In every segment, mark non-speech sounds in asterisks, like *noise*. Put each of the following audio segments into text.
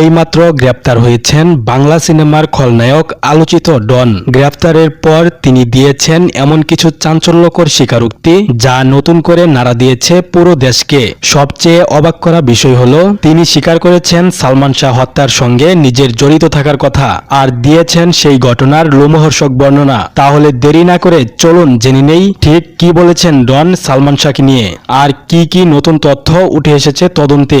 এইমাত্র গ্রেপ্তার হয়েছেন বাংলা সিনেমার খলনায়ক আলোচিত ডন। গ্রেপ্তারের পর তিনি দিয়েছেন এমন কিছু চাঞ্চল্যকর স্বীকারোক্তি যা নতুন করে নাড়া দিয়েছে পুরো দেশকে। সবচেয়ে অবাক করা বিষয় হল, তিনি স্বীকার করেছেন সালমান শাহ হত্যার সঙ্গে নিজের জড়িত থাকার কথা আর দিয়েছেন সেই ঘটনার লোমহর্ষক বর্ণনা। তাহলে দেরি না করে চলুন জেনে নেই ঠিক কি বলেছেন ডন সালমান শাহকে নিয়ে। আর কি কি নতুন তথ্য উঠে এসেছে তদন্তে?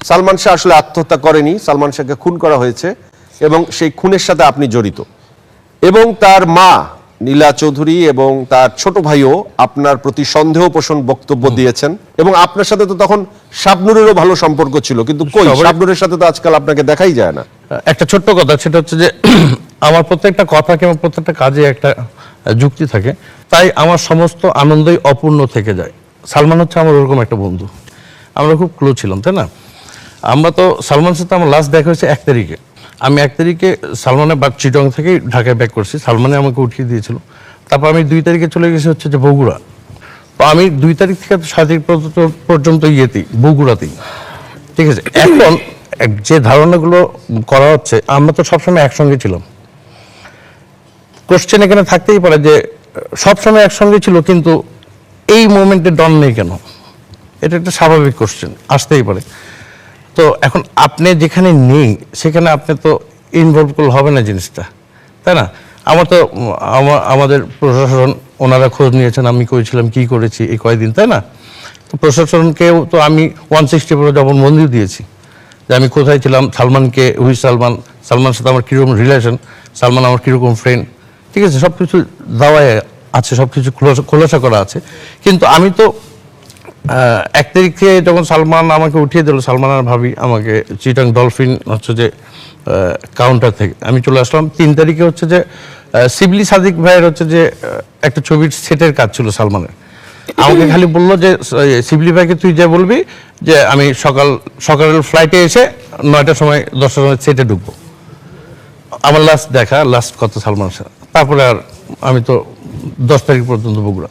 সালমান শাহ আসলে আত্মহত্যা করেনি সালমান শাহকে খুন করা হয়েছে এবং সেই খুনের সাথে আপনি জড়িত। এবং তার মা নীলা চৌধুরী এবং তার ছোট ভাইও আপনার প্রতি সন্দেহ পোষণ বক্তব্য দিয়েছেন এবং আপনার সাথে তো তখন শাবনুরেরও ভালো সম্পর্ক ছিল কিন্তু কই? শাবনুরের সাথে তো আজকাল আপনাকে দেখাই যায় না। একটা ছোট্ট কথা সেটা হচ্ছে যে *clears throat* আমার প্রত্যেকটা কথা কিংবা প্রত্যেকটা কাজে একটা যুক্তি থাকে তাই আমার সমস্ত আনন্দই অপূর্ণ থেকে যায়। সালমান হচ্ছে আমার ওরকম একটা বন্ধু। আমরা খুব ক্লোজ ছিলাম তাই না? আমরা তো সালমানের সাথে আমার লাস্ট দেখা হয়েছে এক তারিখে। আমি এক তারিখে সালমানের বা চিটং থেকে ঢাকায় ব্যাক করছি। সালমানে আমাকে উঠিয়ে দিয়েছিল। তারপর আমি দুই তারিখে চলে গেছি হচ্ছে যে বগুড়া। তো আমি দুই তারিখ থেকে সাত তারিখ পর্যন্ত- ইয়েতেই, বগুড়াতেই। ঠিক আছে? এখন যে ধারণাগুলো করা হচ্ছে, আমরা তো সবসময় একসঙ্গে ছিলাম। কোশ্চেন এখানে থাকতেই পারে যে সবসময় একসঙ্গে ছিল, কিন্তু এই মোমেন্টে ডন নেই কেন? এটা একটা স্বাভাবিক কোশ্চেন আসতেই পারে। তো এখন আপনি যেখানে নেই, সেখানে আপনি তো ইনভলভ করলে হবে না জিনিসটা, তাই না? আমার তো আমাদের প্রশাসন ওনারা খোঁজ নিয়েছেন, আমি করেছিলাম কি করেছি এই কয়দিন, তাই না? তো প্রশাসনকেও তো আমি ওয়ান সিক্সটি ফোর যেমন মন্দির দিয়েছি, যে আমি কোথায় ছিলাম, সালমানকে হুই সালমান, সালমানের সাথে আমার কীরকম রিলেশন সালমান আমার কীরকম ফ্রেন্ড ঠিক আছে? সব কিছু দেওয়াই আছে সব কিছু খোলাসা করা আছে। কিন্তু আমি তো এক তারিখে যখন সালমান আমাকে উঠিয়ে দিল সালমান আর ভাবি আমাকে চিটাং ডলফিন হচ্ছে যে কাউন্টার থেকে। আমি চলে আসলাম। তিন তারিখে হচ্ছে যে শিবলি সাদিক ভাইয়ের হচ্ছে যে একটা ছবির সেটের কাজ ছিল সালমানের। আমাকে খালি বলল যে শিবলি ভাইকে তুই যা বলবি যে, আমি সকাল, সকালের ফ্লাইটে এসে নয়টার সময়, দশটার সময় সেটে ঢুকবো। আমার লাস্ট দেখা লাস্ট কত সালমান তারপরে আর আমি তো দশ তারিখ পর্যন্ত বগুড়া।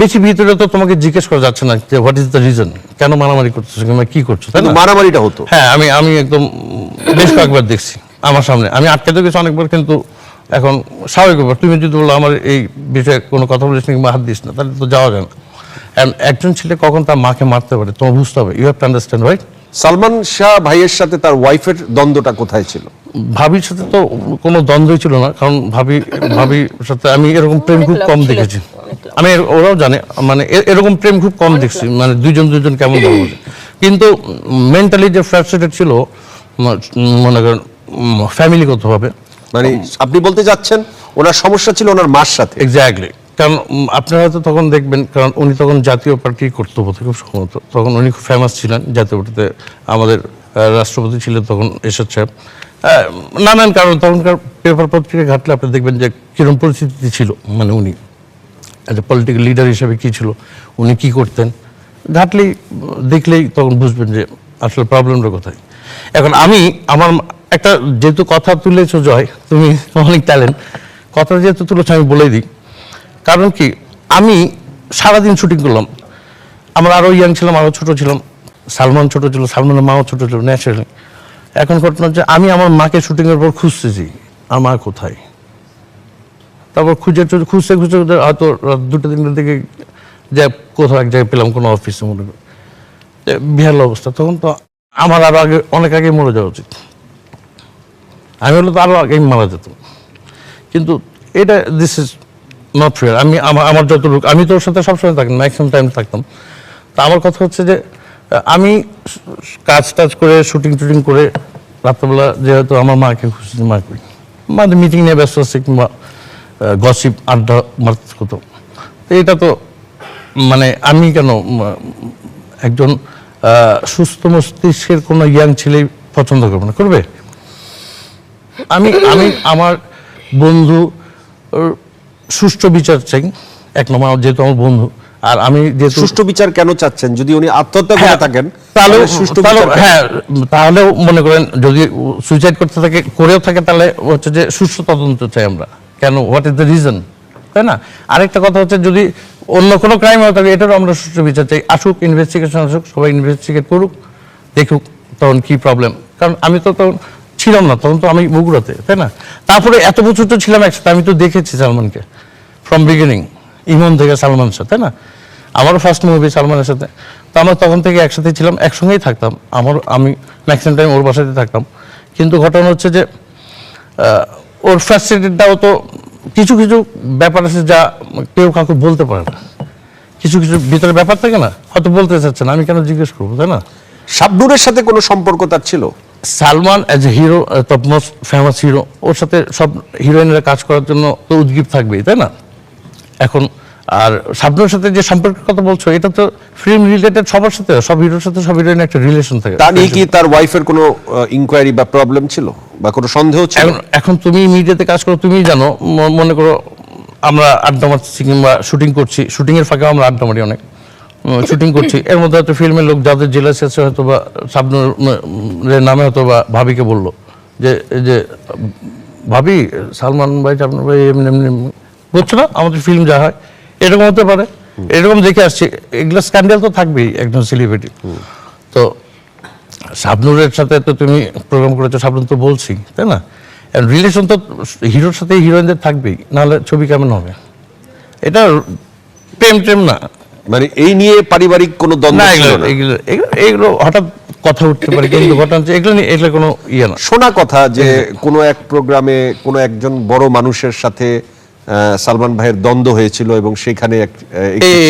বেশি ভিতরে তো তোমাকে জিজ্ঞেস করা যাচ্ছে না যে হোয়াট ইজ দ্য রিজন কেন মারামারি করতেছো? কিংবা কি করছ? তাই না? মারামারিটা হতো। হ্যাঁ আমি আমি একদম বেশ কয়েকবার দেখছি আমার সামনে। আমি আটকে তো গেছি অনেকবার কিন্তু এখন স্বাভাবিক ব্যাপার। তুমি যদি বলো আমার এই বিষয়ে কোনো কথা বলিস না কিংবা হাত দিস না তাহলে তো যাওয়া যায় না। And একজন ছেলে কখন তার মাকে মারতে পারে তোমার বুঝতে হবে। You have to understand right Salman Shah ভাইয়ের সাথে তার ওয়াইফের দ্বন্দ্বটা কোথায় ছিল? ভাবির সাথে তো কোনো দ্বন্দ্বই ছিল না কারণ ভাবি ভাবির সাথে আমি এরকম প্রেম খুব কম দেখেছি। আমি এর- ওরাও জানে মানে এরকম প্রেম খুব কম দেখছি মানে দুইজন দুইজন কেমন ভালোবাসে কিন্তু মেন্টালি যে ফ্রাস্ট্রেটেড ছিল মনে করেন ফ্যামিলিগতভাবে মানে আপনি বলতে যাচ্ছেন ওনার সমস্যা ছিল ওনার মার সাথে। এক্স্যাক্টলি কারণ আপনারা হয়তো তখন দেখবেন কারণ উনি তখন জাতীয় পার্টি করতো বোধ খুব সম্ভবত। তখন উনি খুব ফেমাস ছিলেন জাতীয় পার্টিতে আমাদের রাষ্ট্রপতি ছিলেন তখন এরশাদ সাহেব। নানান কারণ তখনকার পেপার পত্রিকা ঘাটলে আপনি দেখবেন যে কিরম পরিস্থিতি ছিল মানে উনি। অ্যাজ এ পলিটিক্যাল লিডার হিসেবে কী ছিল? উনি কি করতেন? ঘাটলেই দেখলেই তখন বুঝবেন যে আসলে প্রবলেমটা কোথায়। এখন আমি, আমার একটা যেহেতু কথা তুলেছো জয়, তুমি অনেক ট্যালেন্ট কথা যেহেতু তুলেছো আমি বলেই দিই। কারণ কি, আমি সারাদিন শুটিং করলাম। আমরা আরও ইয়াং ছিলাম আরও ছোটো ছিলাম। সালমান ছোট ছিল, সালমানের মাও ছোট ছিল ন্যাচারালি এখন ঘটনা হচ্ছে, আমি আমার মাকে শুটিংয়ের পর খুঁজতেছি, আমার কোথায়? তারপর খুঁজে খুঁজতে খুঁজতে হয়তো দুটো তিনটের দিকে যে কোথাও এক জায়গায় পেলাম, কোনো অফিসে মনে করি। যে বিহার অবস্থা, তখন তো আমার আরও আগে, অনেক আগে মরে যাওয়া উচিত। আমি হলে তো আরও আগেই মারা যেত কিন্তু এটা দিস ইজ নট ফেয়ার আমি আমার আমার যত লোক আমি তোর সাথে সবসময় থাকতাম ম্যাক্সিমাম টাইম থাকতাম। তা আমার কথা হচ্ছে যে, আমি কাজ টাজ করে শুটিং টুটিং করে, রাত্রেবেলা যেহেতু আমার মাকে খুশি, মা করি। মানে মিটিং নিয়ে ব্যস্ত আছে কিংবা গসিপ আড্ডা মারতে হতো এটা তো মানে আমি কেন একজন সুস্থ মস্তিষ্কের কোনো ইয়াং ছেলে পছন্দ করব না করবে? আমি আমি আমার বন্ধু সুষ্ঠু বিচার চাই। এক নম্বর যেহেতু আমার বন্ধু আর আমি যে সুষ্ঠু বিচার কেন চাচ্ছেন? যদি উনি আত্মহত্যা করে হ্যাঁ, থাকেন তাহলে সুষ্ঠু? হ্যাঁ তাহলেও মনে করেন যদি সুইসাইড করতে থাকে করেও থাকে তাহলে হচ্ছে যে সুস্থ তদন্ত চাই আমরা। কেন? হোয়াট ইজ দ্য রিজন তাই না? আরেকটা কথা হচ্ছে যদি অন্য কোনো ক্রাইম হয় থাকে এটারও আমরা সুষ্ঠু বিচার চাই। আসুক ইনভেস্টিগেশন আসুক, সবাই ইনভেস্টিগেট করুক, দেখুক তখন কি প্রবলেম কারণ আমি তো তখন ছিলাম না, তখন তো আমি বগুড়াতে, তাই না? তারপরে এত বছর তো ছিলাম একসাথে, আমি তো দেখেছি সালমানকে ফ্রম বিগিনিং ইমন থেকে সালমান সাথে, তাই না? আমারও ফার্স্ট মুভি সালমানের সাথে। তো আমরা তখন থেকে একসাথে ছিলাম, একসঙ্গেই থাকতাম। আমার, আমি ম্যাক্সিমাম টাইম ওর বাসাতে থাকতাম। কিন্তু ঘটনা হচ্ছে যে ওর ফ্যাসিলিটিটাও তো কিছু কিছু ব্যাপার আছে যা কেউ কাউকে বলতে পারে না। কিছু কিছু ভিতরে ব্যাপার থাকে না হয়তো বলতে চাচ্ছে না আমি কেন জিজ্ঞেস করব তাই না? শাবনুরের সাথে কোনো সম্পর্ক তার ছিল? Salman as a hero top most famous hero ওর সাথে সব হিরোইনরা কাজ করার জন্য তো উদ্গীপ থাকবেই তাই না? এখন আর শাবনুর সাথে যে সম্পর্কের কথা বলছো এটা তো ফিল্ম রিলেটেড সবার সাথে সব হিরোর সাথে সব হিরোইনের একটা রিলেশন থাকে। তা নিয়ে কি তার ওয়াইফের কোনো ইনকোয়ারি বা প্রবলেম ছিল? বা কোনো সন্দেহ ছিল? এখন এখন তুমি মিডিয়াতে কাজ করো তুমিই জানো মনে করো আমরা আড্ডা মারছি কিংবা শুটিং করছি শুটিং এর ফাঁকে আমরা আড্ডা মারি অনেক। শুটিং করছি। এর মধ্যে হয়তো ফিল্মের লোক যাদের জেলাসি আছে হয়তো বা এর নামে হয়তো বা ভাবিকে বলল যে এই যে ভাবি সালমান ভাই আপনার ভাই এমনি এমনি এমনি। বুঝছ না আমাদের ফিল্ম যা হয়। এরকম হতে পারে। এরকম দেখে আসছি। এগুলো স্ক্যান্ডাল তো থাকবেই একজন সেলিব্রিটি তো শাবনুরের সাথে তো তুমি প্রোগ্রাম করেছ শাবনুর তো বলছি তাই না? রিলেশন তো হিরোর সাথে হিরোইনদের থাকবেই নাহলে ছবি কেমন হবে? এটা প্রেম টেম না। মানে এই নিয়ে পারিবারিক কোনো দ্বন্দ্ব ছিল না? এগুলো এগুলো হঠাৎ কথা উঠতে পারে কিন্তু ঘটনা হচ্ছে এগুলো নিয়ে এগুলো কোনো ইয়ে না। শোনা কথা যে কোনো এক প্রোগ্রামে কোনো একজন বড় মানুষের সাথে সালমান ভাইয়ের দ্বন্দ্ব হয়েছিল এবং সেখানে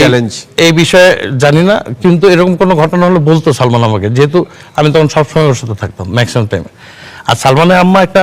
চ্যালেঞ্জ এই বিষয়ে জানি না কিন্তু এরকম কোনো ঘটনা হলে বলতো সালমান আমাকে। যেহেতু আমি তখন সবসময় ওর সাথে থাকতাম ম্যাক্সিমাম টাইমে আর সালমানের আম্মা একটা